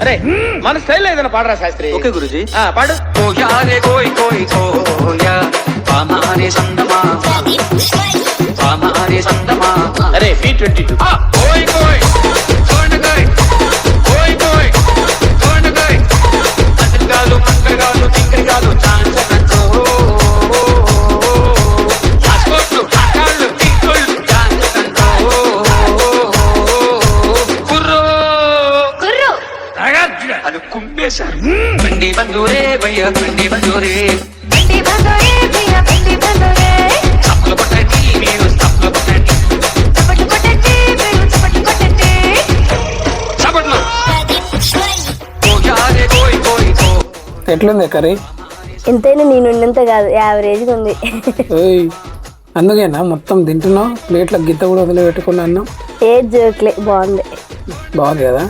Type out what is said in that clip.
అరే మన స్టైల్ ఏదైనా పాడరా శాస్త్రి? ఓకే గురుజీ. ఆ పాడు. ఓ యారే కోయ్ కోయ్ కోయా పామారే సందమా. పామారే సందమా. అరే బి 22 అది కుంపేశారు. బండి బందూరే భయ్య బండి బందూరే బండి బందోరే భయ్యా బండి బందోరే తప్పులు కొట్టండి మీరు తప్పులు కొట్టండి. చప్పట్లు కొట్టండి మీరు చప్పట్లు కొట్టండి. చప్పట్లు. కోయారే కోయ్ కోయ్ కో ఎట్లుంది కర్రీ? ఎంతైనా నేను ఉన్నంత కాదు యావరేజ్గా ఉంది. ఏయ్ అందుకేనా మొత్తం తింటున్నావు? ప్లేట్ల గిత్త కూడా వదిలిపెట్టుకున్నా అన్నం? ఏ జోక్లే బాగుంది. బాగుంది కదా.